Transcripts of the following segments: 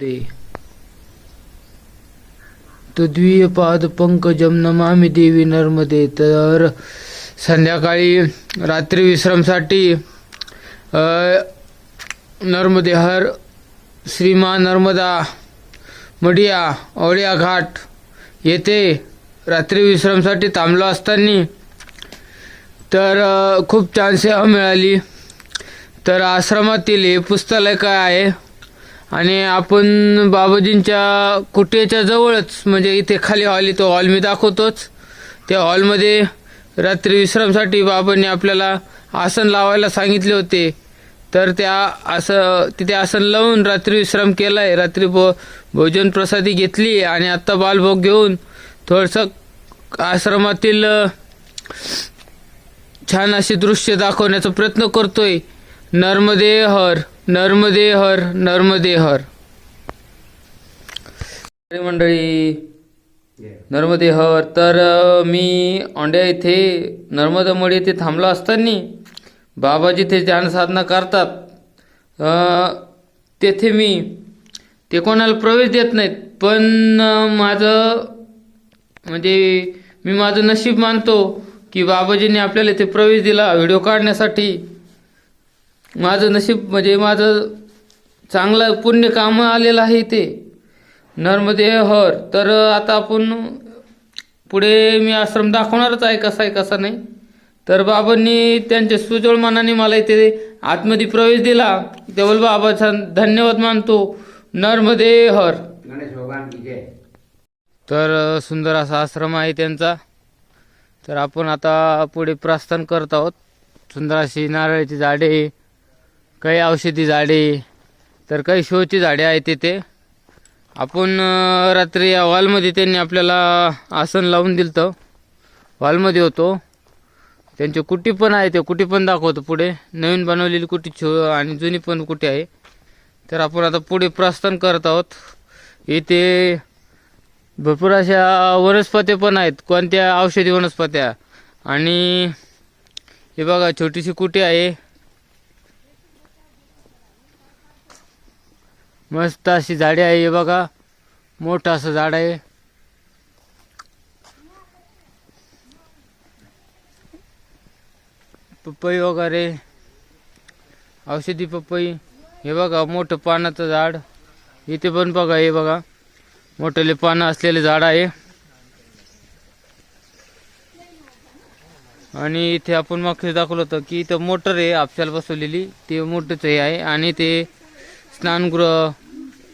दे। तद्वीय पाद पंकजम नमामि देवी नर्मदे। तर संध्याकाळी रात्री विश्रामसाठी नर्मदे हर श्रीमा नर्मदा मडिया औडिया घाट येथे रात्री विश्रमसाठी थांबलो असताना तर खूप छान सेवा मिळाली. तर आश्रमातील हे पुस्तकालय काय आहे? आणि आपण बाबाजींच्या कुटेच्या जवळच म्हणजे इथे खाली हॉल आहे, तो हॉल मी दाखवतोच. त्या हॉलमध्ये रात्री विश्रामसाठी बाबांनी आपल्याला आसन लावायला सांगितले होते. तर त्या असं तिथे आसन लावून रात्री विश्राम केला आहे रात्री भो भोजन प्रसादी घेतली आणि आत्ता बालभोग घेऊन थोडंसं आश्रमातील छान असे दृश्य दाखवण्याचा प्रयत्न करतोय. नर्मदे हर नर्मदे हर नर्मदे हर मंडळी नर्मदे हर तर मी औंड्या इथे नर्मदा मळी येथे थांबलो असताना बाबाजी ते ध्यान साधना करतात तेथे मी ते कोणाला प्रवेश देत नाहीत पण माझं म्हणजे मी माझं नशीब मानतो की बाबाजींनी आपल्याला इथे प्रवेश दिला व्हिडिओ काढण्यासाठी. माझं नशीब म्हणजे माझं चांगलं पुण्य काम आलेलं आहे इथे. नर्मदे हर. तर आता आपण पुढे मी आश्रम दाखवणारच आहे कसा आहे कसा नाही. तर बाबांनी त्यांच्या सुजवळ मनाने मला इथे आतमध्ये प्रवेश दिला. त्याबद्दल बाबाचा धन्यवाद मानतो. नर्मदे हर. तर सुंदर असा आश्रम आहे त्यांचा. तर आपण आता पुढे प्रस्थान करत आहोत. सुंदर अशी नारळाची झाडे काही औषधी झाडे तर काही शोची झाडे आहेत तिथे. आपण रात्री या हॉलमध्ये त्यांनी आपल्याला आसन लावून दिलं तर हॉलमध्ये होतो. त्यांची कुटी पण आहे ते कुटी पण दाखवतो पुढे. नवीन बनवलेली कुटी छो आणि जुनी पण कुटी आहे. तर आपण आता पुढे प्रस्थान करत आहोत. इथे भरपूर अशा वनस्पत्या पण आहेत कोणत्या औषधी वनस्पत्या. आणि हे बघा छोटीशी कुटी आहे. मस्त अशी झाडे आहे हे बघा. मोठं असं झाड आहे. पपई वगैरे. औषधी पपई. हे बघा मोठं पानाचं झाड. इथे पण बघा हे बघा. मोठेले पानं असलेले झाड आहे. आणि इथे आपण मागचे दाखवलं होतं की इथं मोटर आहे आपशाला बसवलेली. ते मोठंच हे आहे. आणि ते स्नानगृह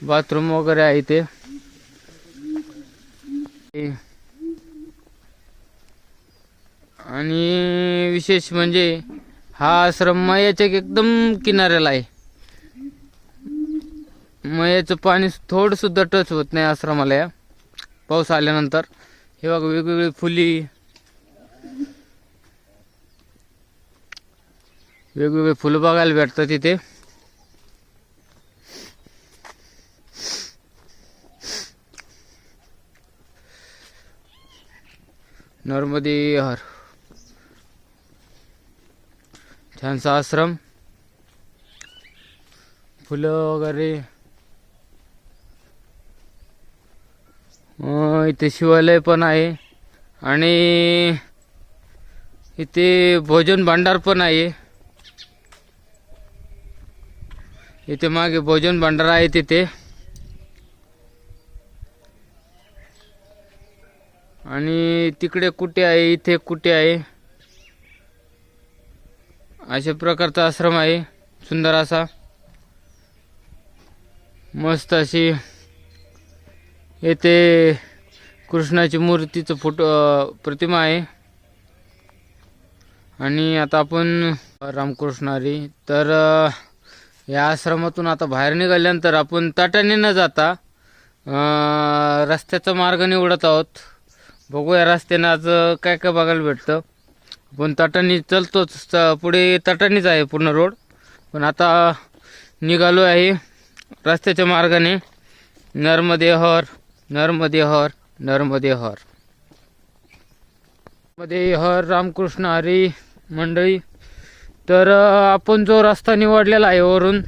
बाथरूम वगैरे आहे इथे. ते- आणि विशेष म्हणजे हा आश्रम मयाच्या एकदम किनाऱ्याला आहे. मयाचं पाणी थोडं सुद्धा टच होत नाही आश्रमाला या. पाऊस आल्यानंतर. हे बघा वेगवेगळी फुली. वेगवेगळे फुलं बघायला भेटतात तिथे नर्मदे हर। छानसा आश्रम फुलं वगैरे। इथे शिवालय पण आहे. आणि इथे भोजन भांडार पण आहे. इथे मागे भोजन भांडार आहे तिथे आणि तिकडे कुठे आहे इथे कुठे आहे? अशा प्रकारचा आश्रम आहे सुंदर असा. मस्त अशी येथे कृष्णाची मूर्तीचं फोटो प्रतिमा आहे. आणि आता आपण रामकृष्ण हरी. तर या आश्रमातून आता बाहेर निघाल्यानंतर आपण ताटाने न जाता रस्त्याचा मार्ग निवडत आहोत. बघूया रस्त्यानं आज काय काय बघायला भेटतं. पण तटानी चलतोच. पुढे तटानीच आहे पूर्ण रोड. पण आता निघालो आहे रस्त्याच्या मार्गाने. नर्मदे हर नर्मदे हर नर्मदे हरमध्ये हर रामकृष्ण हरी मंडळी. तर आपण जो रस्ता निवडलेला आहे वरून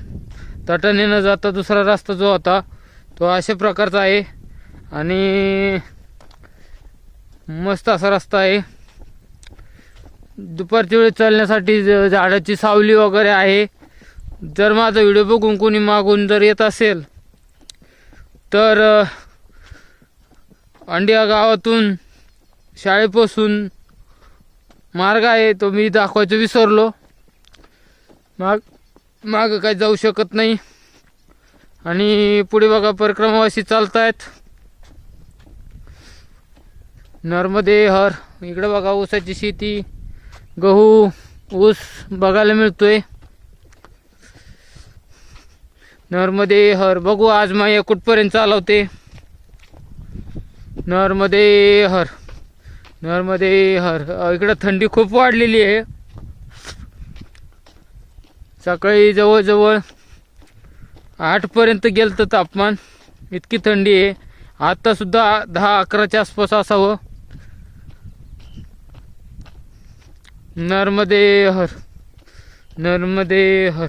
तटाने न जाता दुसरा रस्ता जो होता तो अशा प्रकारचा आहे. आणि मस्त असा रस्ता आहे. दुपारच्या वेळी चालण्यासाठी ज- झाडाची सावली वगैरे आहे. जर माझा व्हिडिओ बघून कोणी मागून जर येत असेल तर अंडिया गावातून शाळेपासून मार्ग आहे तो मी दाखवायचं विसरलो. माग मागं काही जाऊ शकत नाही. आणि पुढे बघा परिक्रमावाशी चालत आहेत नर्मदे हर. इकडं बघा ऊसाची शेती. गहू ऊस बघायला मिळतोय. नर्मदे हर. बघू आज माय कुठपर्यंत चालवते. नर्मदे हर. नर्मदे हर. इकडं थंडी खूप वाढलेली आहे. सकाळी जवळजवळ आठपर्यंत गेलं तर तापमान. इतकी थंडी आहे. आत्तासुद्धा दहा अकराच्या आसपास असावं. नर्मदे हर नर्मदे हर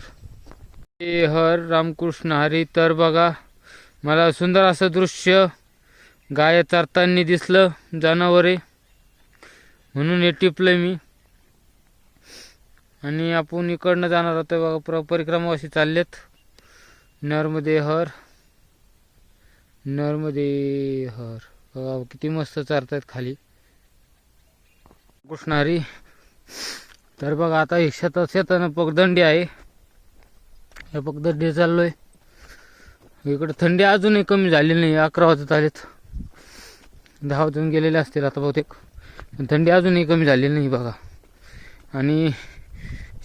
ते हर रामकृष्ण हरी तर बघा मला सुंदर असं दृश्य गाय चरताना दिसलं जनावरे म्हणून हे टिपलं मी. आणि आपण इकडनं जाणार होतो बघा प्र परिक्रमा अशी चाललेत. नर्मदे हर नर्मदे हर बघा किती मस्त चारतात खाली. कृष्णारी तर बघा आता हे शेतात शेतानं पगदंडी आहे. या पगदंडी चाललोय. इकडे थंडी अजूनही कमी झाली नाही अकरा वाजत आलेत. दहा वाजून गेलेले असतील आता बहुतेक. थंडी अजूनही कमी झाली नाही बघा. आणि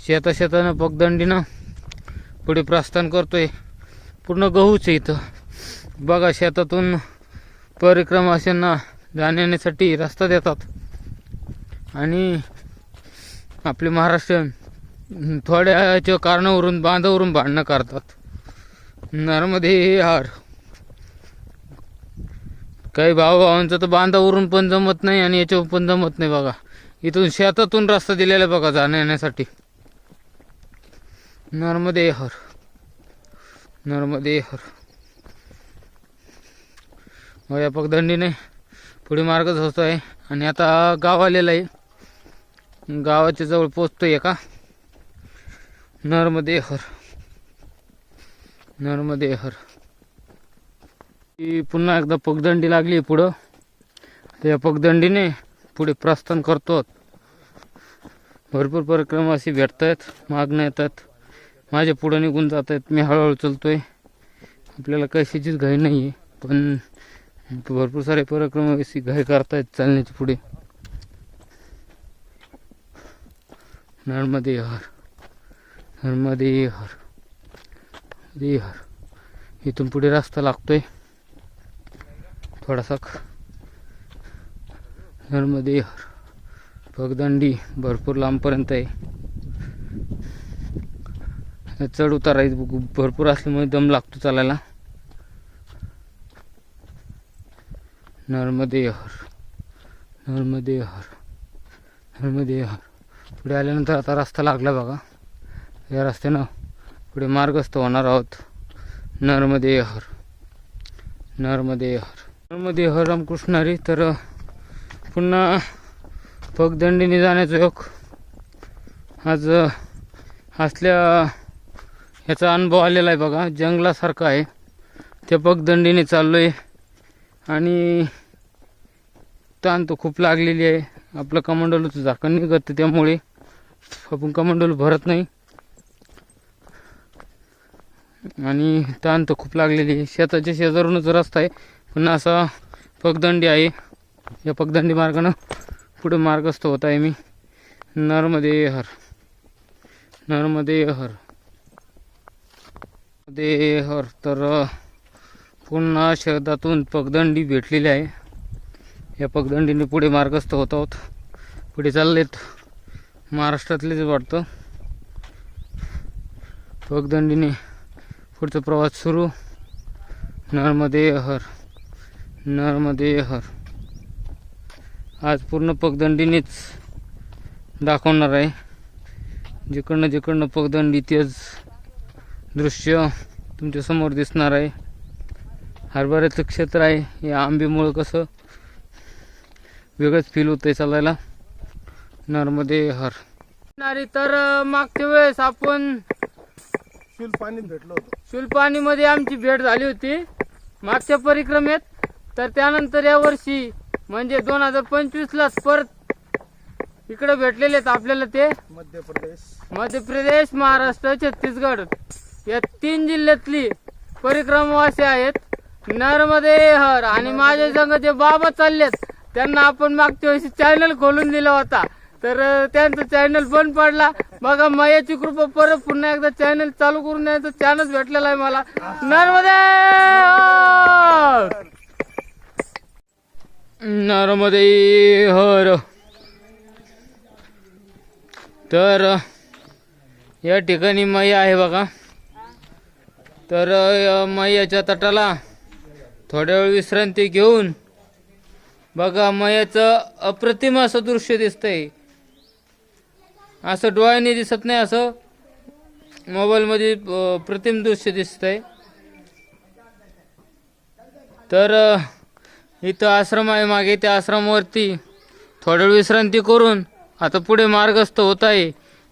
शेता शेतानं पगदंडीनं पुढे प्रस्थान करतोय. पूर्ण गहूच आहे इथं. बघा शेतातून परिक्रमाशांना जाण्यासाठी रस्ता देतात. आणि आपले महाराष्ट्रीयन थोड्याच्या कारणावरून बांधावरून भांडणं करतात. नर्मदे हार काही भावाभावांचं तर बांधावरून पण जमत नाही आणि याच्यावर पण जमत नाही बघा. इथून शेतातून रस्ता दिलेला आहे बघा जाण्या येण्यासाठी नर्मदे हर नर्मदे हर हो, या पगदंडीने पुढे मार्गच होतो आहे आणि आता गाव आलेला आहे. गावाच्या जवळ पोचतोय का? नर्मदेहर. नर्मदेहर. नर्मदे ही पुन्हा एकदा पगदंडी लागली पुढं. त्या पगदंडीने पुढे प्रस्थान करतो भरपूर परिक्रमाशी भेटत आहेत मागणं येतात. माझ्या पुढं निघून जात आहेत मी हळूहळू चलतोय. आपल्याला कशाचीच घाई नाही आहे पण भरपूर सारे परिक्रमाशी घाई करतायत चालण्याची पुढे. नर्मदे हर नर्मदे हर दे हर इथून पुढे रस्ता लागतोय. थोडासा नर्मदे हर पगदंडी भरपूर लांबपर्यंत आहे. चढ उतार आहे भरपूर असल्यामुळे दम लागतो चालायला. नर्मदे हर नर्मदे हर नर्मदे हर पुढे आल्यानंतर आता रस्ता लागला बघा. या रस्त्यानं पुढे मार्गस्थ होणार आहोत. नर्मदे हर नर्मदे हर नर्मदे हर. रामकृष्णारी तर पुन्हा पगदंडीने जाण्याचा योग. आज असल्या ह्याचा अनुभव आलेला आहे बघा. जंगलासारखा आहे. त्या पगदंडीने चाललो आहे आणि ताण तर खूप लागलेली आहे. आपलं कमंडलूचं झाकण निघत त्यामुळे. आपण कमंडलू भरत नाही. आणि ताण तर खूप लागलेली आहे. शेताच्या शेजारूनच रस्ता आहे. पण असा पगदंडी आहे. या पगदंडी मार्गानं पुढे मार्गस्थ होत आहे मी. नर्मदे हर नर्मदे हर दे हर तर पुन्हा शहरातून पगदंडी भेटलेली आहे. या पगदंडीने पुढे मार्गस्थ होत आहोत. पुढे चाललेत. महाराष्ट्रातलेच वाटतं. पगदंडीने पुढचा प्रवास सुरू. नर्मदे हर नर्मदे हर आज पूर्ण पगदंडीनेच दाखवणार आहे. जिकडनं जिकडनं पगदंडी तेच दृश्य तुमच्यासमोर दिसणार आहे. हरभऱ्याचं क्षेत्र आहे. या आंबेमुळं कसं वेगळंच फील होतं आहे चालायला. नर्मदे हर. नारी तर मागच्या वेळेस आपण शिल पाणी भेटलं होतं. शुलपाणीमध्ये आमची भेट झाली होती. मागच्या परिक्रमेत तर त्यानंतर या वर्षी म्हणजे दोन हजार पंचवीसलाच परत इकडे भेटलेले आहेत आपल्याला ते. मध्य प्रदेश. मध्य प्रदेश महाराष्ट्र छत्तीसगड या तीन जिल्ह्यातली परिक्रमावासी आहेत. नर्मदे हर. आणि माझ्या संग जे बाबा चाललेत त्यांना आपण मागच्या वर्षी चॅनल खोलून दिला होता. तर त्यांचं त्यांचा चॅनल बंद पडला. बघा मायाची कृपा परत पुन्हा एकदा चॅनल चालू करून द्यायचं चान्स भेटलेला आहे मला. नर्मदे! नर्मदे हर! तर या ठिकाणी मैया आहे बघा. तर मैयाच्या तटाला थोड्या वेळ विश्रांती घेऊन बघा मयाचं अप्रतिम असं दृश्य दिसतंय. असं डोळ्याने दिसत नाही असं मोबाईलमध्ये प्रतिम दृश्य आहे तर इथं आश्रम आहे मागे त्या आश्रमावरती थोड्या वेळ विश्रांती करून आता पुढे मार्गस्थ होत आहे.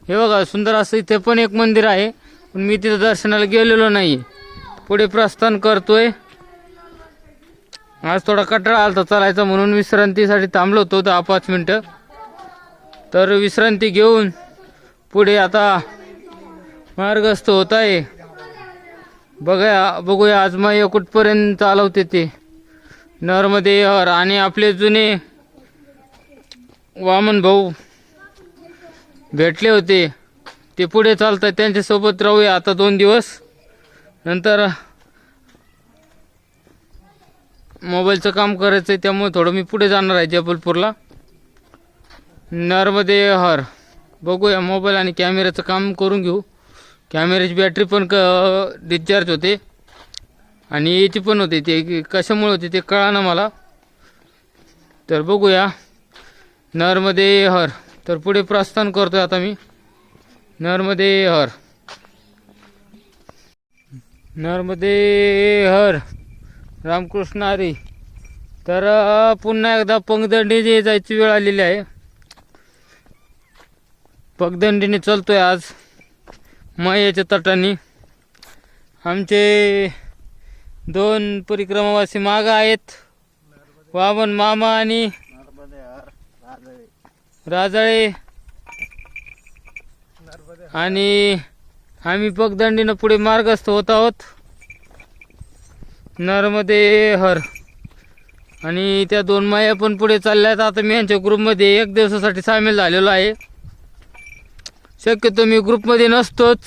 हे बघा सुंदर असं इथे पण एक मंदिर आहे पण मी तिथं दर्शनाला गेलेलो नाही. पुढे प्रस्थान करतोय. आज थोडा कटाळा आलता चालायचा म्हणून विश्रांतीसाठी थांबलो होतो दहा पाच मिनटं. तर विश्रांती घेऊन पुढे आता मार्गस्थ होत आहे. बघा बघूया आजमाय कुठपर्यंत चालवते ते. नर्मदे हर आणि आपले जुने वामन भाऊ भेटले होते. ते पुढे चालतात त्यांच्यासोबत राहूया आता दोन दिवस. नंतर मोबाईलचं काम करायचं आहे त्यामुळे थोडं मी पुढे जाणार आहे जबलपूरला नर्मदे हर बघूया मोबाईल आणि कॅमेऱ्याचं काम करून घेऊ. कॅमेऱ्याची बॅटरी पण क डिस्चार्ज होते. आणि याची पण होते. ते कशामुळे होते ते कळा ना मला. तर बघूया. नर्मदे हर तर पुढे प्रस्थान करतोय आता मी. नर्मदे हर नर्मदे हर रामकृष्ण हरी. तर पुन्हा एकदा पंगदंडी जायची वेळ आलेली आहे. पगदंडीने चलतोय आज. मयाच्या तटाने. आमचे दोन परिक्रमावासी माग आहेत. वामन मामा आणि राजाळे. आणि आम्ही पगदंडीनं पुढे मार्गस्थ होत आहोत. नर्मदे हर. आणि त्या दोन माया पण पुढे चालल्या आहेत आता मी यांच्या ग्रुपमध्ये एक दिवसासाठी सामील झालेलो आहे. शक्यतो मी ग्रुपमध्ये नसतोच.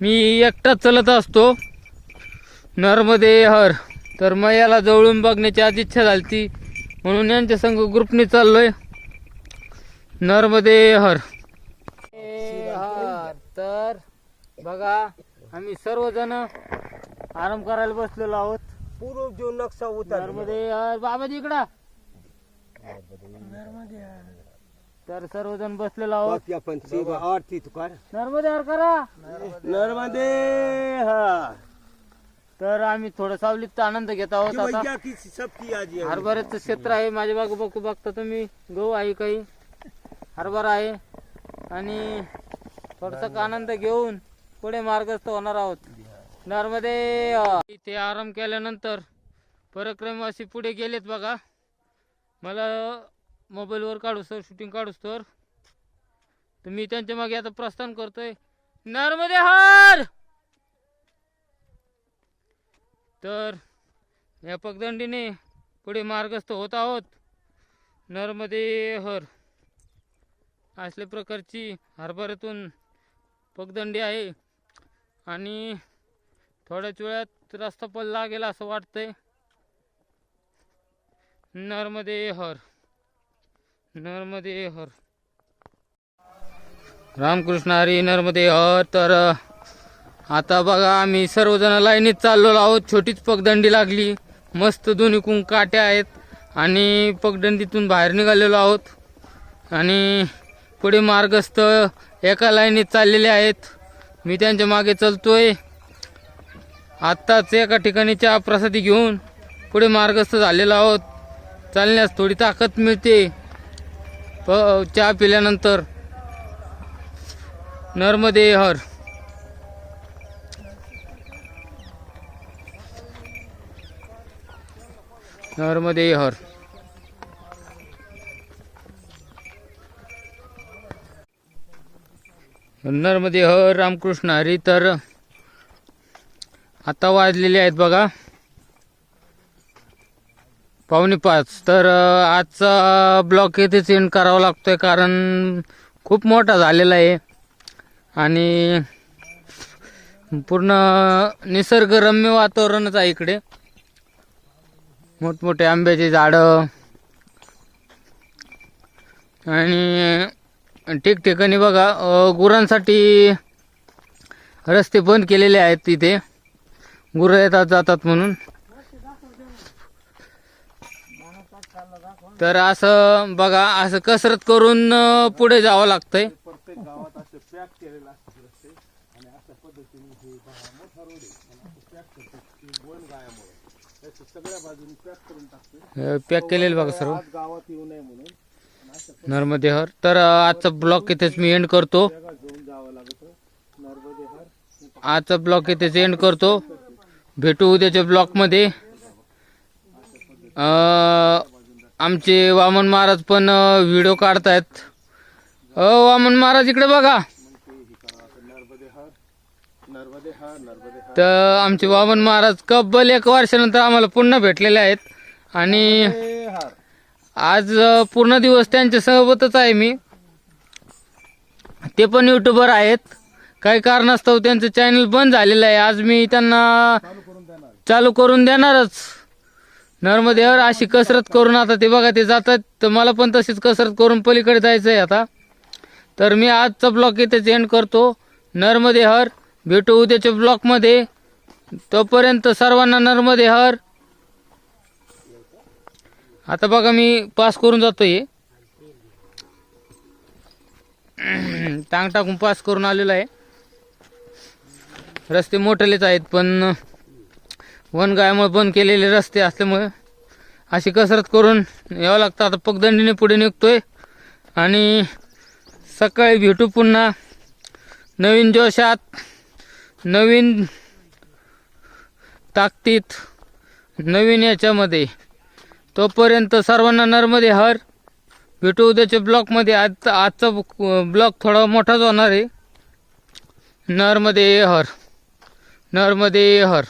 मी एकटाच चलत असतो. नर्मदे हर. तर मैयाला जवळून बघण्याची आज इच्छा झाली ती म्हणून यांच्या संग ग्रुपने चाललोय. नर्मदे हर. तर बघा आम्ही सर्वजण आराम करायला बसलेलो आहोत. पूर्व जो नक्षा उतर नर्मदे हर. बाबाजी इकडं. तर सर्वजण बसलेलो आहोत. बाकी आपण सेवा आरती तुकार नर्मदे हर करा. नर्मदे हा. तर आम्ही थोडं सावलीचा आनंद घेत आहोत आता. भैया की सबकी आज ये हरभऱ्याचं क्षेत्र आहे. माझ्या बाग बघू बघता तुम्ही. गहू आहे काही. हरभरा आहे. आणि थोडासा आनंद घेऊन पुढे मार्गस्थ होणार आहोत. नर्मदे इथे आराम केल्यानंतर पराक्रमवासी पुढे गेलेत बघा. मला मोबाईलवर काढूस सर शूटिंग काढूस तर. तर मी त्यांच्या मागे आता प्रस्थान करतोय. नर्मदे हर! तर या पगदंडीने पुढे मार्गस्थ होत आहोत. नर्मदे हर. असल्या प्रकारची हरभऱ्यातून पगदंडी आहे. आणि थोड्याच वेळात रस्ता पण लागेल असं वाटतंय. नर्मदे हर. नर्मदे हर। रामकृष्ण हरी नर्मदे हर तर आता बघा आम्ही सर्वजण लाईनीत चाललो आहोत. छोटीच पगदंडी लागली. मस्त दोन्ही कुंक काट्या आहेत. आणि पगदंडीतून बाहेर निघालेलो आहोत. आणि पुढे मार्गस्थ एका लाईनीत चाललेले आहेत. मी त्यांच्या मागे चलतोय. आत्ताच एका ठिकाणी चहा प्रसादी घेऊन पुढे मार्गस्थ झालेलो आहोत. चालण्यास थोडी ताकद मिळते. प चहा पिल्यानंतर नर्मदे हर नर्मदे हर नर्मदे हर रामकृष्ण हरी तर आता वाजलेले आहेत बघा. पावणे पाच. तर आजचा ब्लॉक येथेच एंड करावा लागतोय कारण खूप मोठा झालेला आहे. आणि पूर्ण निसर्गरम्य वातावरणच आहे इकडे. मोठमोठे आंब्याची झाडं. आणि ठिकठिकाणी बघा गुरांसाठी रस्ते बंद केलेले आहेत तिथे. गुरं येतात जातात म्हणून. तर असं बघा असं कसरत करून पुढे जावं लागतंय. प्रत्येक गावात असे पॅक केलेलं असतं रस्ते. आणि अशा पद्धतीने हे पहा, मोठा रोड आहे. पण असं पॅक करतात ते वन गायामुळे. त्याचं सगळ्या बाजूनी पॅक करून टाकते पॅक केलेलं बघा सर्व. आज गावात येऊ नये म्हणून. आणि अशा नर्मदे हर तर आजचा ब्लॉक इथेच मी एंड करतो. आजचा ब्लॉक इथेच एंड करतो. भेटू उद्याच्या ब्लॉकमध्ये. अ, आमचे वामन महाराज पण व्हिडिओ काढतायत. अ वामन महाराज इकडे बघा. तर आमचे वामन महाराज कब्बल एक वर्षानंतर आम्हाला पुन्हा भेटलेले आहेत. आणि आज पूर्ण दिवस त्यांच्या सोबतच आहे मी. ते पण युट्यूबर आहेत. काही कारणास्तव त्यांचं चॅनल बंद झालेलं आहे. आज मी त्यांना चालू करून चालू करून देणारच. नर्मदेवर अशी कसरत करून आता ते बघा ते जातात. तर मला पण तशीच कसरत करून पलीकडे जायचं आहे आता. तर मी आजचा ब्लॉक इथेच एंड करतो. नर्मदे हर भेटू उद्याच्या ब्लॉकमध्ये तोपर्यंत सर्वांना नर्मदे हर आता बघा मी पास करून जातोय. टांग टाकून पास करून आलेलो आहे. रस्ते मोठेलेच आहेत पण वनगायामुळे बंद केलेले रस्ते असल्यामुळे अशी कसरत करून यावं लागतं. आता पगदंडीने पुढे निघतोय. आणि सकाळी भेटू पुन्हा नवीन जोशात नवीन ताकदीत नवीन याच्यामध्ये. तोपर्यंत सर्वांना नर्मदे हर. भेटू उद्याच्या ब्लॉकमध्ये आज आजचा ब्लॉक थोडा मोठाच होणार आहे. नर्मदे हर. नर्मदे हर.